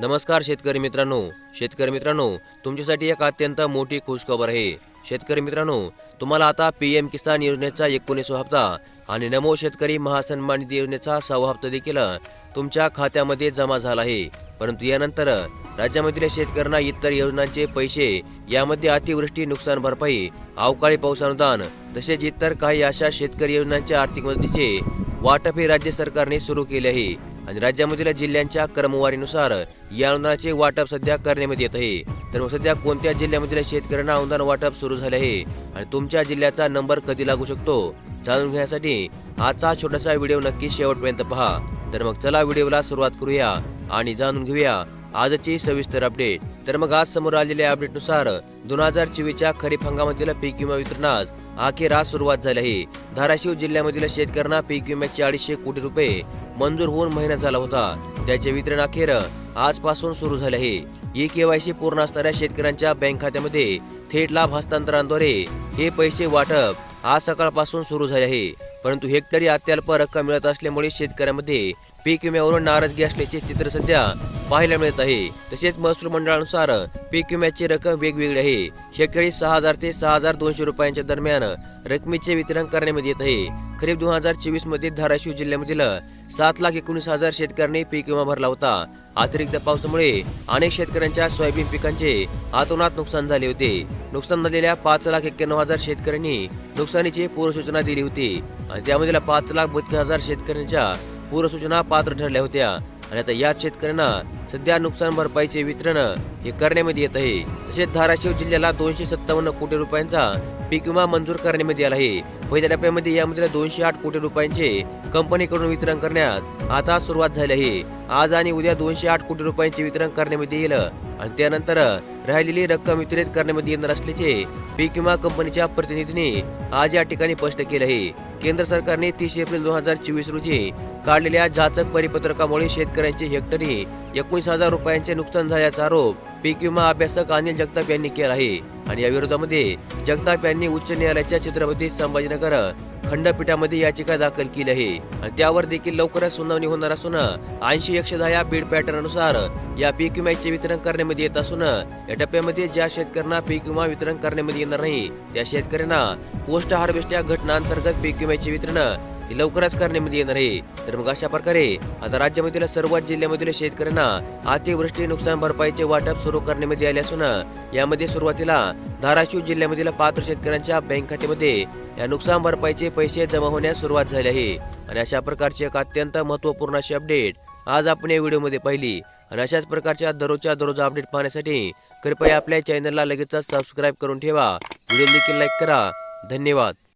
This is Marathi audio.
नमस्कार शेतकरी मित्रांनो. शेतकरी मित्रांनो तुमच्यासाठी एक अत्यंत मोठी खुशखबर आहे. शेतकरी मित्रांनो तुम्हाला आता पी एम किसान योजनेचा एकोणीसवा हप्ता आणि नमो शेतकरी महासन्मान निधी योजनेचा सहावा हप्ता देखील तुमच्या खात्यामध्ये जमा झाला आहे. परंतु यानंतर राज्यामधील शेतकऱ्यांना इतर योजनांचे पैसे यामध्ये अतिवृष्टी नुकसान भरपाई अवकाळी पाऊस अनुदान तसेच इतर काही अशा शेतकरी योजनांच्या आर्थिक मदतीचे वाटप हे राज्य सरकारने सुरू केले आहे. आणि राज्यामधील जिल्ह्यांच्या क्रमवारीनुसार या अनुदानाचे वाटप सध्या करण्यात येत आहे. तर मग सध्या कोणत्या जिल्ह्यामधील शेतकऱ्यांना अनुदान वाटप सुरू झाले आहे आणि तुमच्या जिल्ह्याचा नंबर कधी लागू शकतो जाणून घेण्यासाठी आजचा छोटासा व्हिडिओ नक्की शेवटपर्यंत पहा. तर मग चला व्हिडिओला सुरुवात करूया आणि जाणून घेऊया आजची सविस्तर अपडेट. तर मग आज समोर आलेल्या अपडेटनुसार दोन हजार चोवीसच्या खरीप हंगामातील पीक विमा वितरणास अखेर आज सुरुवात झाली आहे. धाराशिव जिल्ह्यामधील शेतकऱ्यांना पीक विम्याचे अडीचशे कोटी रुपये मंजूर होऊन महिना झाला होता. त्याचे वितरण अखेर आजपासून सुरू झाले आहे ई केवायसी पूर्ण असणाऱ्या शेतकऱ्यांच्या बँक खात्यामध्ये थेट लाभ हस्तांतरणाद्वारे हे पैसे वाटप आज सकाळपासून सुरू झाले आहे. परंतु हेक्टरी अत्यल्प रक्कम मिळत असल्यामुळे शेतकऱ्यांमध्ये पीक विम्यावरून नाराजगी असल्याचे चित्र सध्या पाहायला मिळत आहे. तसेच महसूल मंडळानुसार पीक विम्याची रक्कम वेगवेगळी आहे. हेक्टरी सहा हजार ते सहा हजार दोनशे रुपयांच्या दरम्यान रकमेचे वितरण करण्यामध्ये येत आहे. खरीप दोन हजार चोवीसमध्ये धाराशिव जिल्ह्यामधील सात लाख एकोणीस हजार शेतकऱ्यांनी पीक विमा भरला होता. अतिरिक्त पावसामुळे अनेक शेतकऱ्यांच्या सोयाबीन पिकांचे आतोनात नुकसान झाले होते. नुकसान झालेल्या पाच लाख एक्क्याण्णव हजार शेतकऱ्यांनी नुकसानीची पूर्वसूचना दिली होती. आणि त्यामधील पाच लाख बत्तीस हजार शेतकऱ्यांच्या पूर्वसूचना पात्र ठरल्या होत्या. आणि आता याच शेतकऱ्यांना सध्या नुकसान भरपाईचे वितरण हे करण्यामध्ये येत आहे. तसेच धाराशिव जिल्ह्याला दोनशे सत्तावन्न कोटी रुपयांचा पीक विमा मंजूर करण्यामध्ये आला आहे. पहिल्या टप्प्यामध्ये यामध्ये दोनशे आठ कोटी रुपयांचे कंपनीकडून वितरण करण्यात आता सुरुवात झाली आहे. आज आणि उद्या दोनशे आठ कोटी रुपयांचे वितरण करण्यामध्ये येईल आणि त्यानंतर राहिलेली रक्कम वितरित करण्यामध्ये येणार असल्याचे पीक विमा कंपनीच्या प्रतिनिधींनी आज या ठिकाणी स्पष्ट केले आहे. केंद्र सरकारने तीस एप्रिल दोन हजार चोवीस रोजी काढलेल्या जाचक परिपत्रकामुळे शेतकऱ्यांचे हेक्टरी एकोणीस हजार रुपयांचे नुकसान झाल्याचा आरोप पीक विमा अभ्यासक अनिल जगताप यांनी केला आहे. आणि या विरोधामध्ये जगताप यांनी उच्च न्यायालयाच्या छत्रपती संभाजीनगर खंडपीठामध्ये याचिका दाखल केली आहे. आणि त्यावर देखील लवकरच सुनावणी होणार असून ऐंशी एकशे दहा या बीड पॅटर्ननुसार या पीक विम्याचे वितरण करण्यामध्ये येत असून या टप्प्यामध्ये ज्या शेतकऱ्यांना पीक विमा वितरण करण्यामध्ये येणार नाही त्या शेतकऱ्यांना पोस्ट हार्वेस्ट या घटनांतर्गत पीक विम्याचे वितरण ती लवकरच करण्यामध्ये येणार आहे. तर मग अशा प्रकारे आता राज्यामधील सर्वच जिल्ह्यामधील शेतकऱ्यांना अतिवृष्टी नुकसान भरपाईचे वाटप सुरू करण्यामध्ये आले असून यामध्ये सुरुवातीला धाराशिव जिल्ह्यामधील पात्र शेतकऱ्यांच्या बँक खात्यामध्ये या नुकसान भरपाईचे पैसे जमा होण्यास सुरुवात झाली आहे. आणि अशा प्रकारची एक अत्यंत महत्त्वपूर्ण अशी अपडेट आज आपण या व्हिडिओमध्ये पाहिली. आणि अशाच प्रकारच्या दररोजच्या दररोज अपडेट पाहण्यासाठी कृपया आपल्या चॅनलला लगेचच सबस्क्राईब करून ठेवा. व्हिडिओ देखील लाईक करा. धन्यवाद.